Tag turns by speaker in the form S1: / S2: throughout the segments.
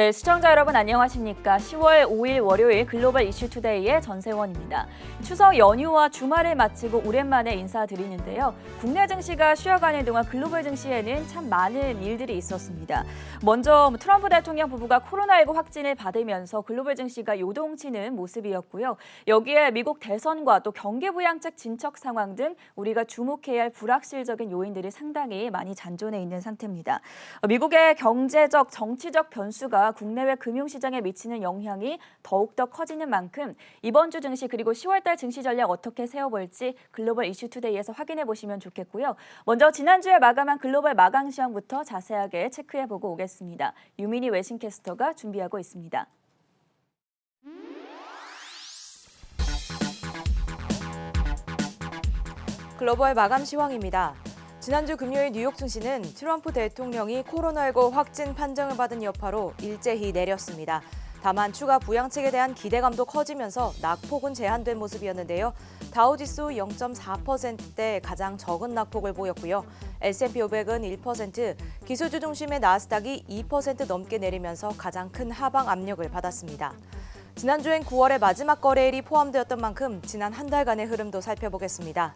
S1: 네, 시청자 여러분 안녕하십니까? 10월 5일 월요일 글로벌 이슈 투데이의 전세원입니다. 추석 연휴와 주말을 마치고 오랜만에 인사드리는데요. 국내 증시가 쉬어가는 동안 글로벌 증시에는 참 많은 일들이 있었습니다. 먼저 트럼프 대통령 부부가 코로나19 확진을 받으면서 글로벌 증시가 요동치는 모습이었고요. 여기에 미국 대선과 또 경기 부양책 진척 상황 등 우리가 주목해야 할 불확실적인 요인들이 상당히 많이 잔존해 있는 상태입니다. 미국의 경제적, 정치적 변수가 국내외 금융시장에 미치는 영향이 더욱더 커지는 만큼 이번 주 증시 그리고 10월달 증시 전략 어떻게 세워볼지 글로벌 이슈 투데이에서 확인해 보시면 좋겠고요. 먼저 지난주에 마감한 글로벌 마감 시황부터 자세하게 체크해 보고 오겠습니다. 유민희 외신캐스터가 준비하고 있습니다.
S2: 글로벌 마감 시황입니다. 지난주 금요일 뉴욕 증시는 트럼프 대통령이 코로나19 확진 판정을 받은 여파로 일제히 내렸습니다. 다만 추가 부양책에 대한 기대감도 커지면서 낙폭은 제한된 모습이었는데요. 다우지수 0.4%대 가장 적은 낙폭을 보였고요. S&P 500은 1%, 기술주 중심의 나스닥이 2% 넘게 내리면서 가장 큰 하방 압력을 받았습니다. 지난주엔 9월의 마지막 거래일이 포함되었던 만큼 지난 한 달간의 흐름도 살펴보겠습니다.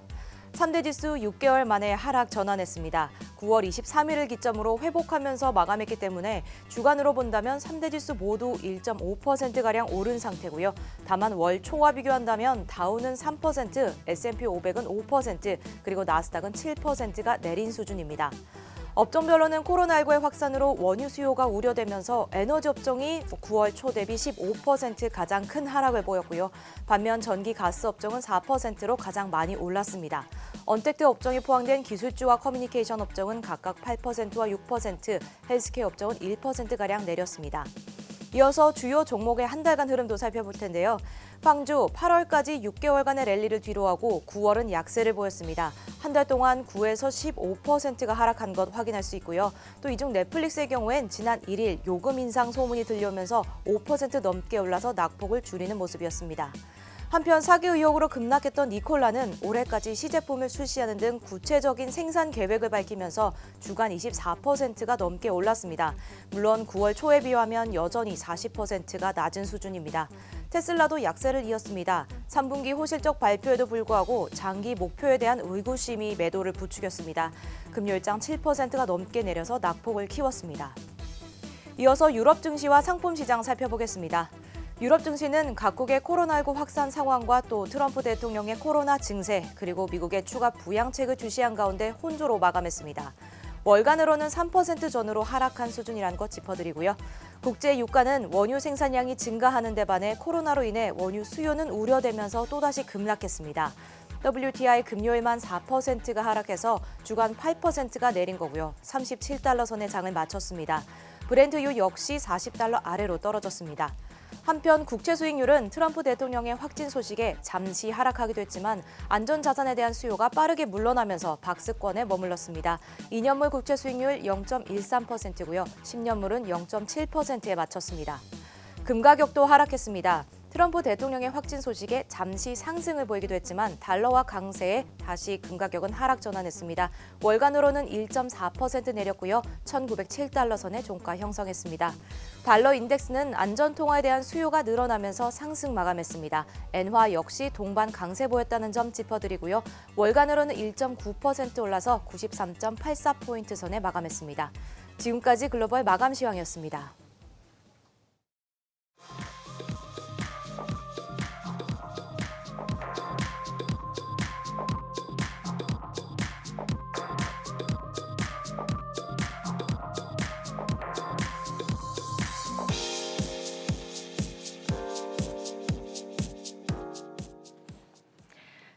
S2: 3대 지수 6개월 만에 하락 전환했습니다. 9월 23일을 기점으로 회복하면서 마감했기 때문에 주간으로 본다면 3대 지수 모두 1.5%가량 오른 상태고요. 다만 월 초와 비교한다면 다우는 3%, S&P 500은 5%, 그리고 나스닥은 7%가 내린 수준입니다. 업종별로는 코로나19의 확산으로 원유 수요가 우려되면서 에너지 업종이 9월 초 대비 15% 가장 큰 하락을 보였고요. 반면 전기 가스 업종은 4%로 가장 많이 올랐습니다. 언택트 업종이 포함된 기술주와 커뮤니케이션 업종은 각각 8%와 6%, 헬스케어 업종은 1%가량 내렸습니다. 이어서 주요 종목의 한 달간 흐름도 살펴볼 텐데요. 빵주 8월까지 6개월간의 랠리를 뒤로하고 9월은 약세를 보였습니다. 한 달 동안 9에서 15%가 하락한 것 확인할 수 있고요. 또 이중 넷플릭스의 경우엔 지난 1일 요금 인상 소문이 들려오면서 5% 넘게 올라서 낙폭을 줄이는 모습이었습니다. 한편 사기 의혹으로 급락했던 니콜라는 올해까지 시제품을 출시하는 등 구체적인 생산 계획을 밝히면서 주간 24%가 넘게 올랐습니다. 물론 9월 초에 비하면 여전히 40%가 낮은 수준입니다. 테슬라도 약세를 이었습니다. 3분기 호실적 발표에도 불구하고 장기 목표에 대한 의구심이 매도를 부추겼습니다. 금요일장 7%가 넘게 내려서 낙폭을 키웠습니다. 이어서 유럽 증시와 상품 시장 살펴보겠습니다. 유럽 증시는 각국의 코로나19 확산 상황과 또 트럼프 대통령의 코로나 증세 그리고 미국의 추가 부양책을 주시한 가운데 혼조로 마감했습니다. 월간으로는 3% 전으로 하락한 수준이라는 것 짚어드리고요. 국제 유가는 원유 생산량이 증가하는 데 반해 코로나로 인해 원유 수요는 우려되면서 또다시 급락했습니다. WTI 금요일만 4%가 하락해서 주간 8%가 내린 거고요. 37달러 선에 장을 마쳤습니다. 브렌트유 역시 40달러 아래로 떨어졌습니다. 한편 국채 수익률은 트럼프 대통령의 확진 소식에 잠시 하락하기도 했지만 안전자산에 대한 수요가 빠르게 물러나면서 박스권에 머물렀습니다. 2년물 국채 수익률 0.13%고요. 10년물은 0.7%에 맞췄습니다. 금 가격도 하락했습니다. 트럼프 대통령의 확진 소식에 잠시 상승을 보이기도 했지만 달러와 강세에 다시 금 가격은 하락 전환했습니다. 월간으로는 1.4% 내렸고요. 1,907달러 선에 종가 형성했습니다. 달러 인덱스는 안전 통화에 대한 수요가 늘어나면서 상승 마감했습니다. 엔화 역시 동반 강세 보였다는 점 짚어드리고요. 월간으로는 1.9% 올라서 93.84포인트 선에 마감했습니다. 지금까지 글로벌 마감 시황이었습니다.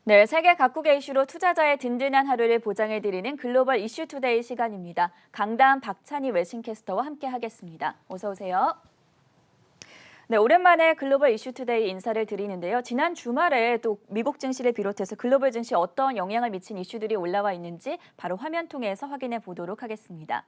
S1: 네, 세계 각국의 이슈로 투자자의 든든한 하루를 보장해드리는 글로벌 이슈 투데이 시간입니다. 강다음 박찬희 외신캐스터와 함께하겠습니다. 어서 오세요. 네, 오랜만에 글로벌 이슈 투데이 인사를 드리는데요. 지난 주말에 또 미국 증시를 비롯해서 글로벌 증시에 어떤 영향을 미친 이슈들이 올라와 있는지 바로 화면 통해서 확인해 보도록 하겠습니다.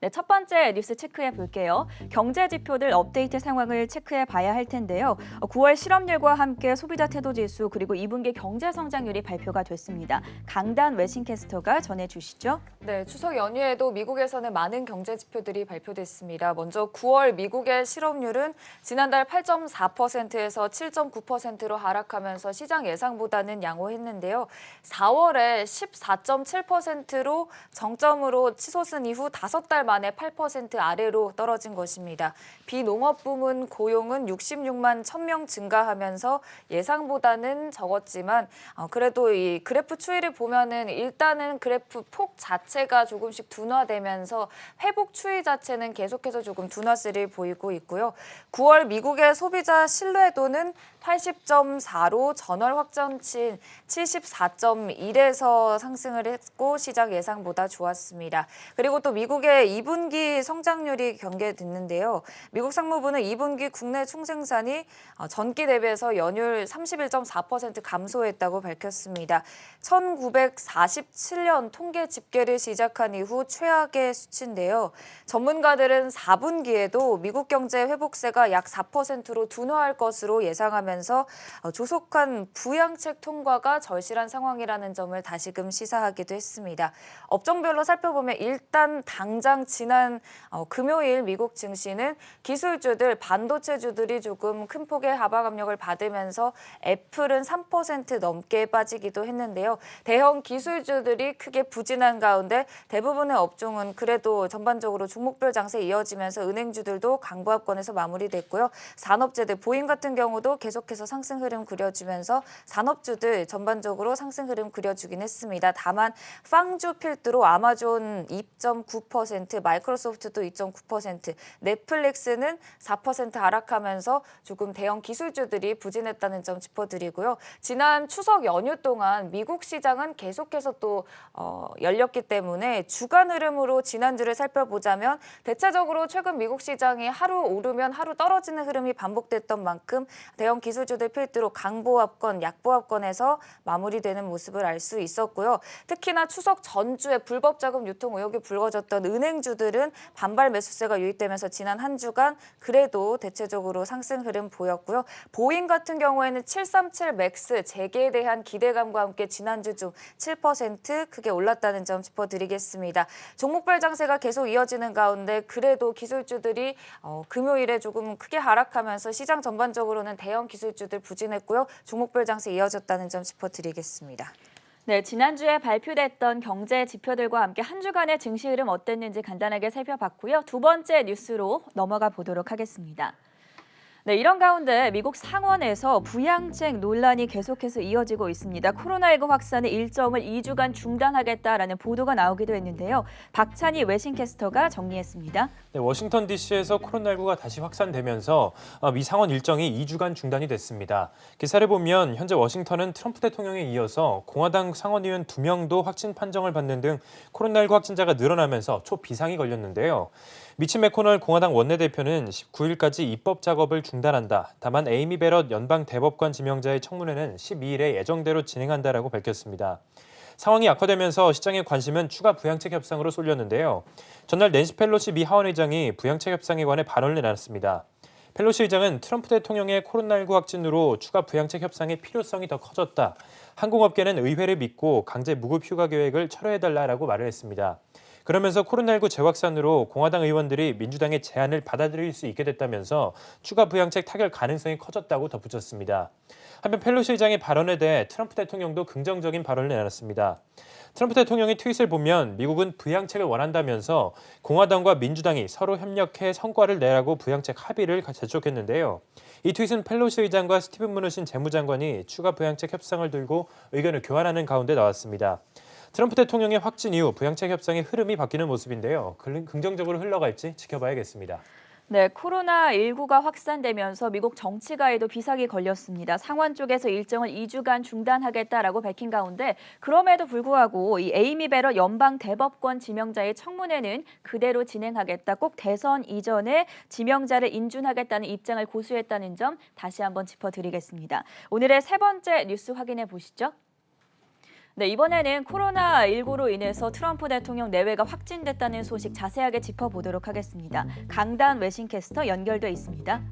S1: 네, 첫 번째 뉴스 체크해 볼게요. 경제 지표들 업데이트 상황을 체크해 봐야 할 텐데요. 어, 9월 실업률과 함께 소비자 태도 지수 그리고 2분기 경제 성장률이 발표가 됐습니다. 강단 외신캐스터가 전해 주시죠.
S3: 네, 추석 연휴에도 미국에서는 많은 경제 지표들이 발표됐습니다. 먼저 9월 미국의 실업률은 지난달 8.4%에서 7.9%로 하락하면서 시장 예상보다는 양호했는데요. 4월에 14.7%로 정점으로 치솟은 이후 5달 만에 8% 아래로 떨어진 것입니다. 비농업 부문 고용은 66만 1000명 증가하면서 예상보다는 적었지만 어, 그래도 이 그래프 추이를 보면은 일단은 그래프 폭 자체가 조금씩 둔화되면서 회복 추이 자체는 계속해서 조금 둔화세를 보이고 있고요. 9월 미국의 소비자 신뢰도는 80.4로 전월 확정치인 74.1에서 상승을 했고 시장 예상보다 좋았습니다. 그리고 또 미국의 2분기 성장률이 경계됐는데요. 미국 상무부는 2분기 국내 총생산이 어, 전기 대비해서 연율 31.4% 감소했다고 밝혔습니다. 1947년 통계 집계를 시작한 이후 최악의 수치인데요. 전문가들은 4분기에도 미국 경제 회복세가 약 4%로 둔화할 것으로 예상하면서 어, 조속한 부양책 통과가 절실한 상황이라는 점을 다시금 시사하기도 했습니다. 업종별로 살펴보면 일단 당장 지난 어, 금요일 미국 증시는 기술주들, 반도체주들이 조금 큰 폭의 하방 압력을 받으면서 애플은 3% 넘게 빠지기도 했는데요. 대형 기술주들이 크게 부진한 가운데 대부분의 업종은 그래도 전반적으로 종목별 장세 이어지면서 은행주들도 강보합권에서 마무리됐고요. 산업재들, 보잉 같은 경우도 계속 해서 상승 흐름 그려주면서 산업주들 전반적으로 상승 흐름 그려주긴 했습니다. 다만 빵주 필두로 아마존 2.9%, 마이크로소프트도 2.9%, 넷플릭스는 4% 하락하면서 조금 대형 기술주들이 부진했다는 점 짚어드리고요. 지난 추석 연휴 동안 미국 시장은 계속해서 또 어, 열렸기 때문에 주간 흐름으로 지난주를 살펴보자면 대체적으로 최근 미국 시장이 하루 오르면 하루 떨어지는 흐름이 반복됐던 만큼 대형 기술주들 필두로 강보합권, 약보합권에서 마무리되는 모습을 알 수 있었고요. 특히나 추석 전주에 불법 자금 유통 의혹이 불거졌던 은행주들은 반발 매수세가 유입되면서 지난 한 주간 그래도 대체적으로 상승 흐름 보였고요. 보잉 같은 경우에는 737 맥스 재개에 대한 기대감과 함께 지난주 중 7% 크게 올랐다는 점 짚어드리겠습니다. 종목별 장세가 계속 이어지는 가운데 그래도 기술주들이 어, 금요일에 조금 크게 하락하면서 시장 전반적으로는 대형 기술 주들 부진했고요. 종목별 장세 이어졌다는 점 짚어드리겠습니다.
S1: 네, 지난주에 발표됐던 경제 지표들과 함께 한 주간의 증시 흐름 어땠는지 간단하게 살펴봤고요. 두 번째 뉴스로 넘어가 보도록 하겠습니다. 네, 이런 가운데 미국 상원에서 부양책 논란이 계속해서 이어지고 있습니다. 코로나19 확산의 일정을 2주간 중단하겠다라는 보도가 나오기도 했는데요. 박찬희 외신캐스터가 정리했습니다.
S4: 네, 워싱턴 DC에서 코로나19가 다시 확산되면서 어, 미 상원 일정이 2주간 중단이 됐습니다. 기사를 보면 현재 워싱턴은 트럼프 대통령에 이어서 공화당 상원의원 2명도 확진 판정을 받는 등 코로나19 확진자가 늘어나면서 초비상이 걸렸는데요. 미치 매코널 공화당 원내대표는 19일까지 입법 작업을 중단한다. 다만 에이미 베럿 연방 대법관 지명자의 청문회는 12일에 예정대로 진행한다라고 밝혔습니다. 상황이 악화되면서 시장의 관심은 추가 부양책 협상으로 쏠렸는데요. 전날 낸시 펠로시 미 하원의장이 부양책 협상에 관해 발언을 내놨습니다. 펠로시 의장은 트럼프 대통령의 코로나19 확진으로 추가 부양책 협상의 필요성이 더 커졌다. 항공업계는 의회를 믿고 강제 무급 휴가 계획을 철회해달라라고 말을 했습니다. 그러면서 코로나19 재확산으로 공화당 의원들이 민주당의 제안을 받아들일 수 있게 됐다면서 추가 부양책 타결 가능성이 커졌다고 덧붙였습니다. 한편 펠로시 의장의 발언에 대해 트럼프 대통령도 긍정적인 발언을 내놨습니다. 트럼프 대통령의 트윗을 보면 미국은 부양책을 원한다면서 공화당과 민주당이 서로 협력해 성과를 내라고 부양책 합의를 재촉했는데요. 이 트윗은 펠로시 의장과 스티븐 무누신 재무장관이 추가 부양책 협상을 들고 의견을 교환하는 가운데 나왔습니다. 트럼프 대통령의 확진 이후 부양책 협상의 흐름이 바뀌는 모습인데요. 긍- 긍정적으로 흘러갈지 지켜봐야겠습니다.
S1: 네, 코로나19가 확산되면서 미국 정치가에도 비상이 걸렸습니다. 상원 쪽에서 일정을 2주간 중단하겠다라고 밝힌 가운데 그럼에도 불구하고 이 에이미 베러 연방 대법관 지명자의 청문회는 그대로 진행하겠다. 꼭 대선 이전에 지명자를 인준하겠다는 입장을 고수했다는 점 다시 한번 짚어드리겠습니다. 오늘의 세 번째 뉴스 확인해 보시죠. 네, 이번에는 코로나19로 인해서 트럼프 대통령 내외가 확진됐다는 소식 자세하게 짚어보도록 하겠습니다. 강단 외신캐스터 연결돼 있습니다.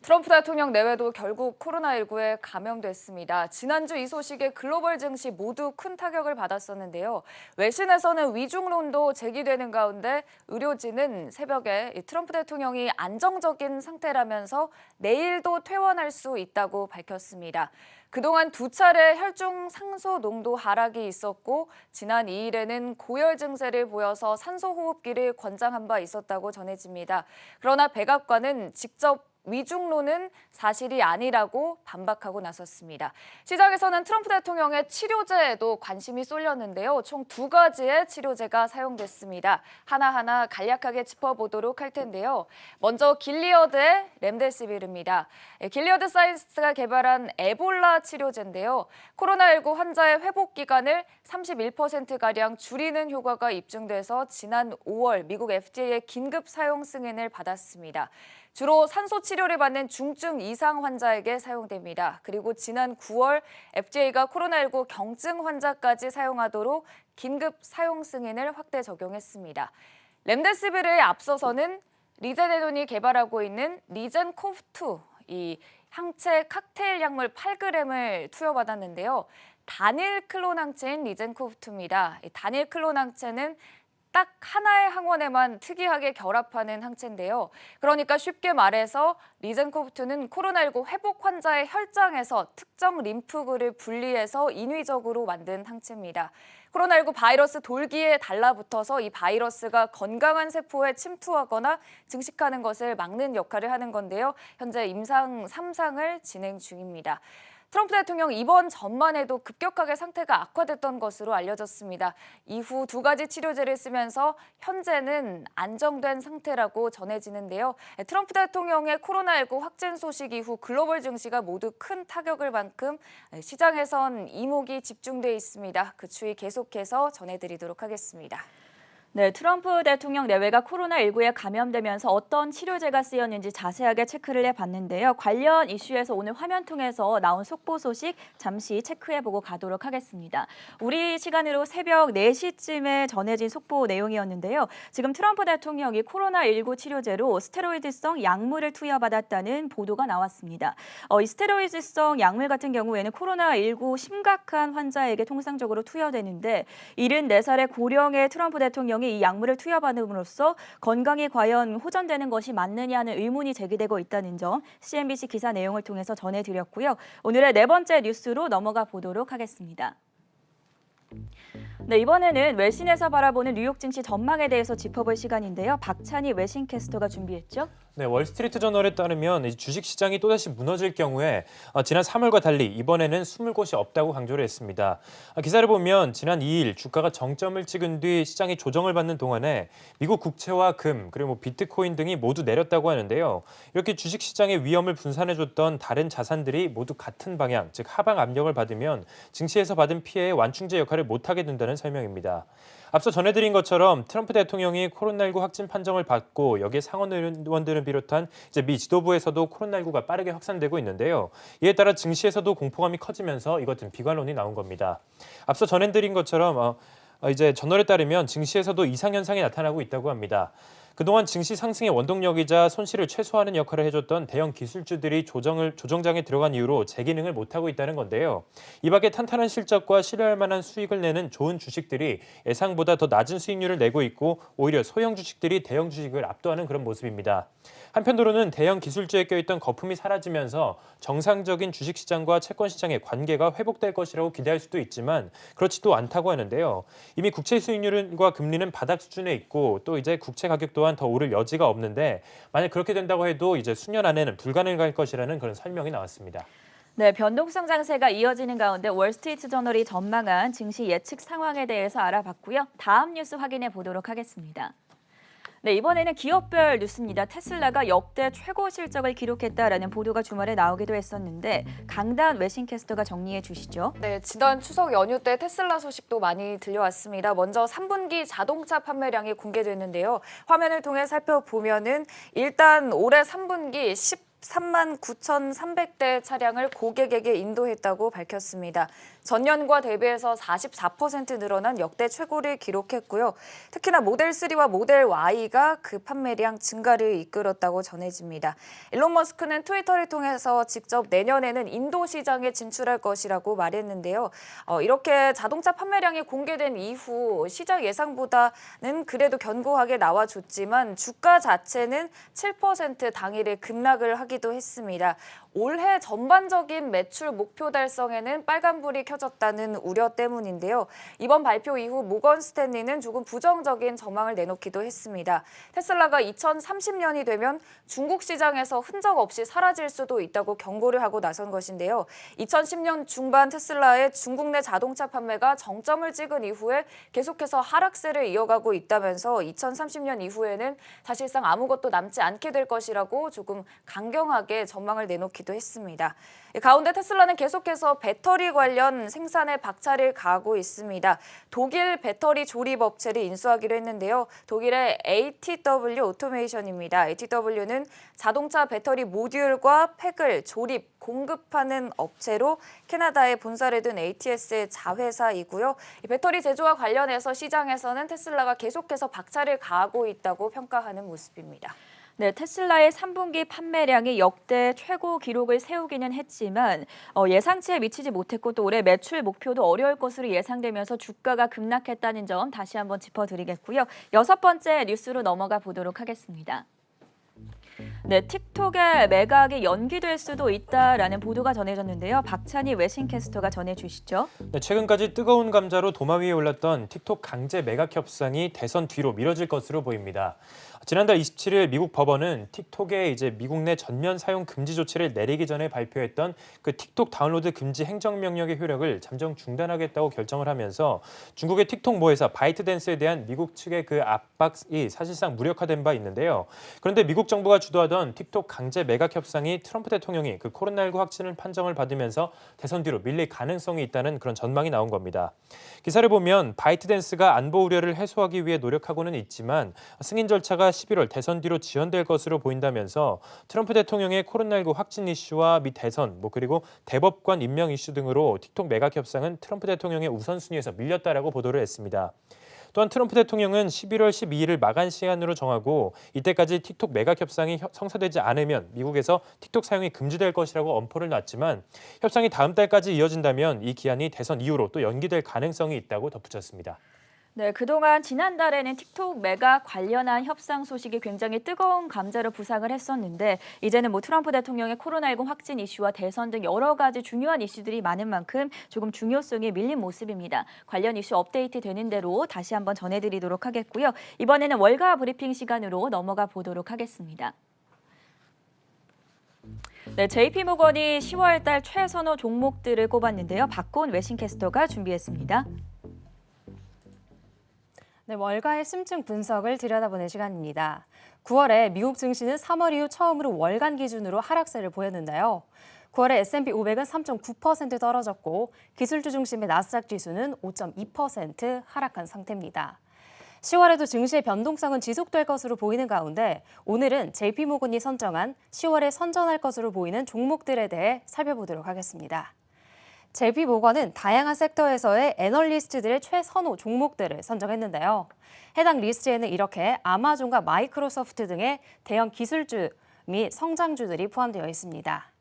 S3: 트럼프 대통령 내외도 결국 코로나19에 감염됐습니다. 지난주 이 소식에 글로벌 증시 모두 큰 타격을 받았었는데요. 외신에서는 위중론도 제기되는 가운데 의료진은 새벽에 이 트럼프 대통령이 안정적인 상태라면서 내일도 퇴원할 수 있다고 밝혔습니다. 그동안 두 차례 혈중 상소 농도 하락이 있었고 지난 2일에는 고열 증세를 보여서 산소 호흡기를 권장한 바 있었다고 전해집니다. 그러나 백악관은 직접 위중론은 사실이 아니라고 반박하고 나섰습니다. 시장에서는 트럼프 대통령의 치료제에도 관심이 쏠렸는데요. 총 두 가지의 치료제가 사용됐습니다. 하나하나 간략하게 짚어보도록 할 텐데요. 먼저 길리어드의 렘데시비르입니다. 예, 길리어드 사이언스가 개발한 에볼라 치료제인데요. 코로나19 환자의 회복 기간을 31%가량 줄이는 효과가 입증돼서 지난 5월 미국 FDA의 긴급 사용 승인을 받았습니다. 주로 산소 치료를 받는 중증 이상 환자에게 사용됩니다. 그리고 지난 9월 FDA가 코로나19 경증 환자까지 사용하도록 긴급 사용 승인을 확대 적용했습니다. 렘데시비르에 앞서서는 리제네돈이 개발하고 있는 리젠코프2 이 항체 칵테일 약물 8g을 투여받았는데요. 단일 클론 항체인 리젠코프2입니다. 이 단일 클론 항체는 딱 하나의 항원에만 특이하게 결합하는 항체인데요. 그러니까 쉽게 말해서 리젠코프트는 코로나19 회복 환자의 혈장에서 특정 림프구를 분리해서 인위적으로 만든 항체입니다. 코로나19 바이러스 돌기에 달라붙어서 이 바이러스가 건강한 세포에 침투하거나 증식하는 것을 막는 역할을 하는 건데요. 현재 임상 3상을 진행 중입니다. 트럼프 대통령 이번 전만 해도 급격하게 상태가 악화됐던 것으로 알려졌습니다. 이후 두 가지 치료제를 쓰면서 현재는 안정된 상태라고 전해지는데요. 트럼프 대통령의 코로나19 확진 소식 이후 글로벌 증시가 모두 큰 타격을 만큼 시장에선 이목이 집중돼 있습니다. 그 추이 계속해서 전해드리도록 하겠습니다.
S1: 네, 트럼프 대통령 내외가 코로나19에 감염되면서 어떤 치료제가 쓰였는지 자세하게 체크를 해봤는데요. 관련 이슈에서 오늘 화면 통해서 나온 속보 소식 잠시 체크해보고 가도록 하겠습니다. 우리 시간으로 새벽 4시쯤에 전해진 속보 내용이었는데요. 지금 트럼프 대통령이 코로나19 치료제로 스테로이드성 약물을 투여받았다는 보도가 나왔습니다. 어, 이 스테로이드성 약물 같은 경우에는 코로나19 심각한 환자에게 통상적으로 투여되는데 74살의 고령의 트럼프 대통령 이 이 약물을 투여받음으로써 건강이 과연 호전되는 것이 맞느냐는 의문이 제기되고 있다는 점 CNBC 기사 내용을 통해서 전해드렸고요. 오늘의 네 번째 뉴스로 넘어가 보도록 하겠습니다. 네, 이번에는 외신에서 바라보는 뉴욕 증시 전망에 대해서 짚어볼 시간인데요. 박찬희 외신 캐스터가 준비했죠.
S4: 네, 월스트리트 저널에 따르면 이 주식 시장이 또다시 무너질 경우에 어, 지난 3월과 달리 이번에는 숨을 곳이 없다고 강조를 했습니다. 아, 기사를 보면 지난 2일 주가가 정점을 찍은 뒤 시장이 조정을 받는 동안에 미국 국채와 금 그리고 뭐 비트코인 등이 모두 내렸다고 하는데요. 이렇게 주식 시장의 위험을 분산해줬던 다른 자산들이 모두 같은 방향, 즉 하방 압력을 받으면 증시에서 받은 피해의 완충제 역할을 못하게 된다는 설명입니다. 앞서 전해드린 것처럼 트럼프 대통령이 코로나19 확진 판정을 받고 여기에 상원 의원들을 비롯한 이제 미 지도부에서도 코로나19가 빠르게 확산되고 있는데요. 이에 따라 증시에서도 공포감이 커지면서 이것은 비관론이 나온 겁니다. 앞서 전해드린 것처럼 어, 어, 이제 저널에 따르면 증시에서도 이상 현상이 나타나고 있다고 합니다. 그동안 증시 상승의 원동력이자 손실을 최소화하는 역할을 해줬던 대형 기술주들이 조정을 조정장에 들어간 이후로 재기능을 못하고 있다는 건데요. 이 밖에 탄탄한 실적과 신뢰할 만한 수익을 내는 좋은 주식들이 예상보다 더 낮은 수익률을 내고 있고 오히려 소형 주식들이 대형 주식을 압도하는 그런 모습입니다. 한편으로는 대형 기술주에 껴있던 거품이 사라지면서 정상적인 주식시장과 채권시장의 관계가 회복될 것이라고 기대할 수도 있지만 그렇지도 않다고 하는데요. 이미 국채 수익률과 금리는 바닥 수준에 있고 또 이제 국채 가격 또한 더 오를 여지가 없는데 만약 그렇게 된다고 해도 이제 수년 안에는 불가능할 것이라는 그런 설명이 나왔습니다.
S1: 네, 변동성 장세가 이어지는 가운데 월스트리트 저널이 전망한 증시 예측 상황에 대해서 알아봤고요. 다음 뉴스 확인해 보도록 하겠습니다. 네, 이번에는 기업별 뉴스입니다. 테슬라가 역대 최고 실적을 기록했다라는 보도가 주말에 나오기도 했었는데 강단 외신 캐스터가 정리해 주시죠.
S3: 네, 지난 추석 연휴 때 테슬라 소식도 많이 들려왔습니다. 먼저 3분기 자동차 판매량이 공개됐는데요. 화면을 통해 살펴보면은 일단 올해 3분기 10 13만 9,300대 차량을 고객에게 인도했다고 밝혔습니다. 전년과 대비해서 44% 늘어난 역대 최고를 기록했고요. 특히나 모델 3와 모델 Y가 그 판매량 증가를 이끌었다고 전해집니다. 일론 머스크는 트위터를 통해서 직접 내년에는 인도 시장에 진출할 것이라고 말했는데요. 어, 이렇게 자동차 판매량이 공개된 이후 시장 예상보다는 그래도 견고하게 나와줬지만 주가 자체는 7% 당일에 급락을 하 기도 했습니다. 올해 전반적인 매출 목표 달성에는 빨간불이 켜졌다는 우려 때문인데요. 이번 발표 이후 모건 스탠리는 조금 부정적인 전망을 내놓기도 했습니다. 테슬라가 2030년이 되면 중국 시장에서 흔적 없이 사라질 수도 있다고 경고를 하고 나선 것인데요. 2010년 중반 테슬라의 중국 내 자동차 판매가 정점을 찍은 이후에 계속해서 하락세를 이어가고 있다면서 2030년 이후에는 사실상 아무것도 남지 않게 될 것이라고 조금 강경하게 전망을 내놓기 도 했습니다. 가운데 테슬라는 계속해서 배터리 관련 생산에 박차를 가하고 있습니다. 독일 배터리 조립 업체를 인수하기로 했는데요. 독일의 ATW 오토메이션입니다. ATW는 자동차 배터리 모듈과 팩을 조립, 공급하는 업체로 캐나다에 본사를 둔 ATS의 자회사이고요. 이 배터리 제조와 관련해서 시장에서는 테슬라가 계속해서 박차를 가하고 있다고 평가하는 모습입니다.
S1: 네, 테슬라의 3분기 판매량이 역대 최고 기록을 세우기는 했지만 어, 예상치에 미치지 못했고 또 올해 매출 목표도 어려울 것으로 예상되면서 주가가 급락했다는 점 다시 한번 짚어드리겠고요. 여섯 번째 뉴스로 넘어가 보도록 하겠습니다. 네, 틱톡의 매각이 연기될 수도 있다라는 보도가 전해졌는데요. 박찬희 외신캐스터가 전해주시죠.
S4: 네, 최근까지 뜨거운 감자로 도마 위에 올랐던 틱톡 강제 매각 협상이 대선 뒤로 미뤄질 것으로 보입니다. 지난달 27일 미국 법원은 틱톡의 이제 미국 내 전면 사용 금지 조치를 내리기 전에 발표했던 그 틱톡 다운로드 금지 행정명령의 효력을 잠정 중단하겠다고 결정을 하면서 중국의 틱톡 모회사 바이트댄스에 대한 미국 측의 그 압박이 사실상 무력화된 바 있는데요. 그런데 미국 정부가 주도하던 틱톡 강제 매각 협상이 트럼프 대통령이 그 코로나19 확진을 판정을 받으면서 대선 뒤로 밀릴 가능성이 있다는 그런 전망이 나온 겁니다. 기사를 보면 바이트댄스가 안보 우려를 해소하기 위해 노력하고는 있지만 승인 절차가 11월 대선 뒤로 지연될 것으로 보인다면서 트럼프 대통령의 코로나19 확진 이슈와 미 대선 뭐 그리고 대법관 임명 이슈 등으로 틱톡 매각 협상은 트럼프 대통령의 우선순위에서 밀렸다라고 보도를 했습니다. 또한 트럼프 대통령은 11월 12일을 마감 시간으로 정하고 이때까지 틱톡 매각 협상이 혀- 성사되지 않으면 미국에서 틱톡 사용이 금지될 것이라고 엄포를 놨지만 협상이 다음 달까지 이어진다면 이 기한이 대선 이후로 또 연기될 가능성이 있다고 덧붙였습니다.
S1: 네, 그동안 지난달에는 틱톡 매각 관련한 협상 소식이 굉장히 뜨거운 감자로 부상을 했었는데 이제는 뭐 트럼프 대통령의 코로나19 확진 이슈와 대선 등 여러 가지 중요한 이슈들이 많은 만큼 조금 중요성이 밀린 모습입니다. 관련 이슈 업데이트 되는 대로 다시 한번 전해드리도록 하겠고요. 이번에는 월가 브리핑 시간으로 넘어가 보도록 하겠습니다. 네, JP모건이 10월 달 최선호 종목들을 꼽았는데요. 박곤 외신캐스터가 준비했습니다.
S5: 네, 월가의 심층 분석을 들여다보는 시간입니다. 9월에 미국 증시는 3월 이후 처음으로 월간 기준으로 하락세를 보였는데요. 9월에 S&P 500은 3.9% 떨어졌고 기술주 중심의 나스닥 지수는 5.2% 하락한 상태입니다. 10월에도 증시의 변동성은 지속될 것으로 보이는 가운데 오늘은 JP모건이 선정한 10월에 선전할 것으로 보이는 종목들에 대해 살펴보도록 하겠습니다. JP 모건은 다양한 섹터에서의 애널리스트들의 최선호 종목들을 선정했는데요. 해당 리스트에는 이렇게 아마존과 마이크로소프트 등의 대형 기술주 및 성장주들이 포함되어 있습니다.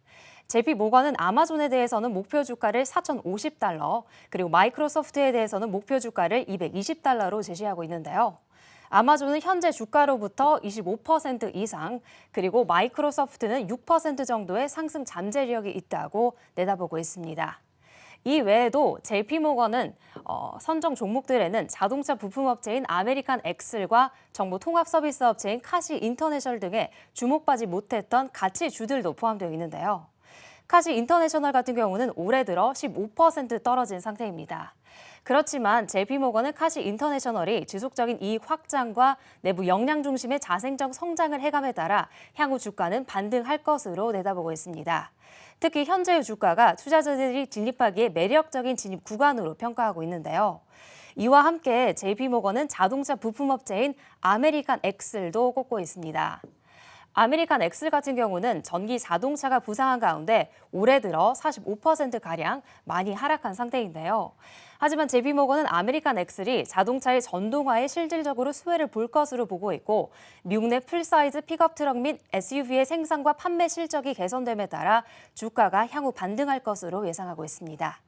S5: JP 모건은 아마존에 대해서는 목표 주가를 4,050달러, 그리고 마이크로소프트에 대해서는 목표 주가를 220달러로 제시하고 있는데요. 아마존은 현재 주가로부터 25% 이상, 그리고 마이크로소프트는 6% 정도의 상승 잠재력이 있다고 내다보고 있습니다. 이 외에도 JP모건은 어, 선정 종목들에는 자동차 부품업체인 아메리칸 엑슬과 정보 통합 서비스 업체인 카시 인터내셔널 등의 주목받지 못했던 가치주들도 포함되어 있는데요. 카시 인터내셔널 같은 경우는 올해 들어 15% 떨어진 상태입니다. 그렇지만 JP모건은 카시 인터내셔널이 지속적인 이익 확장과 내부 역량 중심의 자생적 성장을 해감에 따라 향후 주가는 반등할 것으로 내다보고 있습니다. 특히 현재의 주가가 투자자들이 진입하기에 매력적인 진입 구간으로 평가하고 있는데요. 이와 함께 JP모건은 자동차 부품업체인 아메리칸 엑슬도 꼽고 있습니다. 아메리칸 엑슬 같은 경우는 전기 자동차가 부상한 가운데 올해 들어 45%가량 많이 하락한 상태인데요. 하지만 제비모건은 아메리칸 엑슬이 자동차의 전동화에 실질적으로 수혜를 볼 것으로 보고 있고 미국 내 풀사이즈 픽업 트럭 및 SUV의 생산과 판매 실적이 개선됨에 따라 주가가 향후 반등할 것으로 예상하고 있습니다.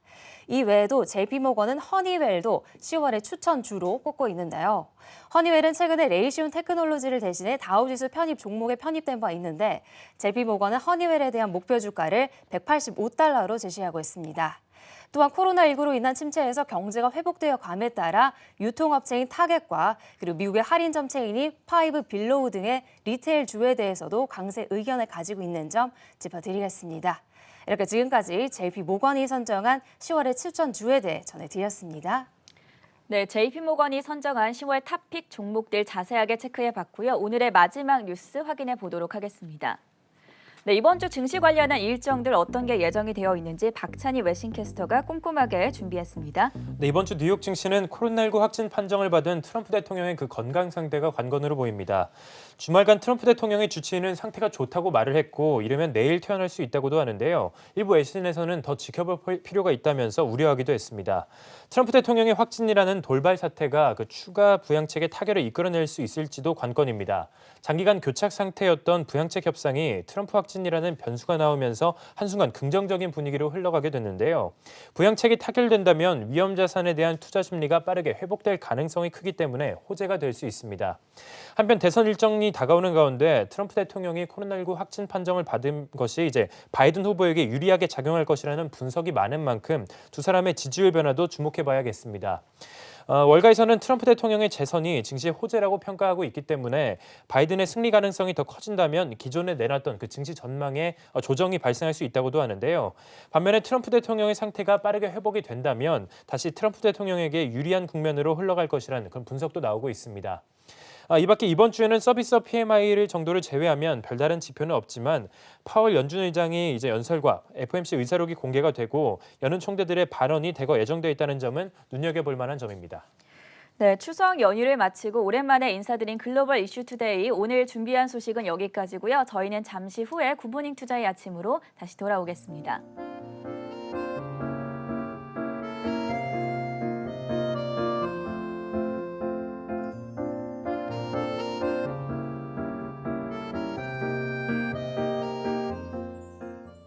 S5: 이 외에도 JP모건은 허니웰도 10월에 추천 주로 꼽고 있는데요. 허니웰은 최근에 레이시온 테크놀로지를 대신해 다우지수 편입 종목에 편입된 바 있는데 JP모건은 허니웰에 대한 목표 주가를 185달러로 제시하고 있습니다. 또한 코로나19로 인한 침체에서 경제가 회복되어 감에 따라 유통업체인 타겟과 그리고 미국의 할인점 체인인 파이브 빌로우 등의 리테일 주에 대해서도 강세 의견을 가지고 있는 점 짚어드리겠습니다. 이렇게 지금까지 JP 모건이 선정한 10월의 추천 주에 대해 전해드렸습니다.
S1: 네, JP모건이 선정한 10월 탑픽 종목들 자세하게 체크해 봤고요. 오늘의 마지막 뉴스 확인해 보도록 하겠습니다. 네, 이번 주 증시 관련한 일정들 어떤 게 예정이 되어 있는지 박찬희 외신캐스터가 꼼꼼하게 준비했습니다.
S4: 네, 이번 주 뉴욕 증시는 코로나19 확진 판정을 받은 트럼프 대통령의 그 건강 상태가 관건으로 보입니다. 주말간 트럼프 대통령의 주치의는 상태가 좋다고 말을 했고 이르면 내일 퇴원할 수 있다고도 하는데요. 일부 외신에서는 더 지켜볼 필요가 있다면서 우려하기도 했습니다. 트럼프 대통령의 확진이라는 돌발 사태가 그 추가 부양책의 타결을 이끌어낼 수 있을지도 관건입니다. 장기간 교착 상태였던 부양책 협상이 트럼프 확진이라는 변수가 나오면서 한순간 긍정적인 분위기로 흘러가게 됐는데요. 부양책이 타결된다면 위험 자산에 대한 투자 심리가 빠르게 회복될 가능성이 크기 때문에 호재가 될 수 있습니다. 한편 대선 일정 이 다가오는 가운데 트럼프 대통령이 코로나19 확진 판정을 받은 것이 이제 바이든 후보에게 유리하게 작용할 것이라는 분석이 많은 만큼 두 사람의 지지율 변화도 주목해 봐야겠습니다. 어, 월가에서는 트럼프 대통령의 재선이 증시의 호재라고 평가하고 있기 때문에 바이든의 승리 가능성이 더 커진다면 기존에 내놨던 그 증시 전망에 어, 조정이 발생할 수 있다고도 하는데요. 반면에 트럼프 대통령의 상태가 빠르게 회복이 된다면 다시 트럼프 대통령에게 유리한 국면으로 흘러갈 것이라는 그런 분석도 나오고 있습니다. 아, 이 밖에 이번 주에는 서비스업 PMI를 정도를 제외하면 별다른 지표는 없지만 파월 연준 의장이 이제 연설과 FOMC 의사록이 공개가 되고 여는 총대들의 발언이 대거 예정돼 있다는 점은 눈여겨볼 만한 점입니다.
S1: 네, 추석 연휴를 마치고 오랜만에 인사드린 글로벌 이슈 투데이 오늘 준비한 소식은 여기까지고요. 저희는 잠시 후에 굿모닝 투자의 아침으로 다시 돌아오겠습니다.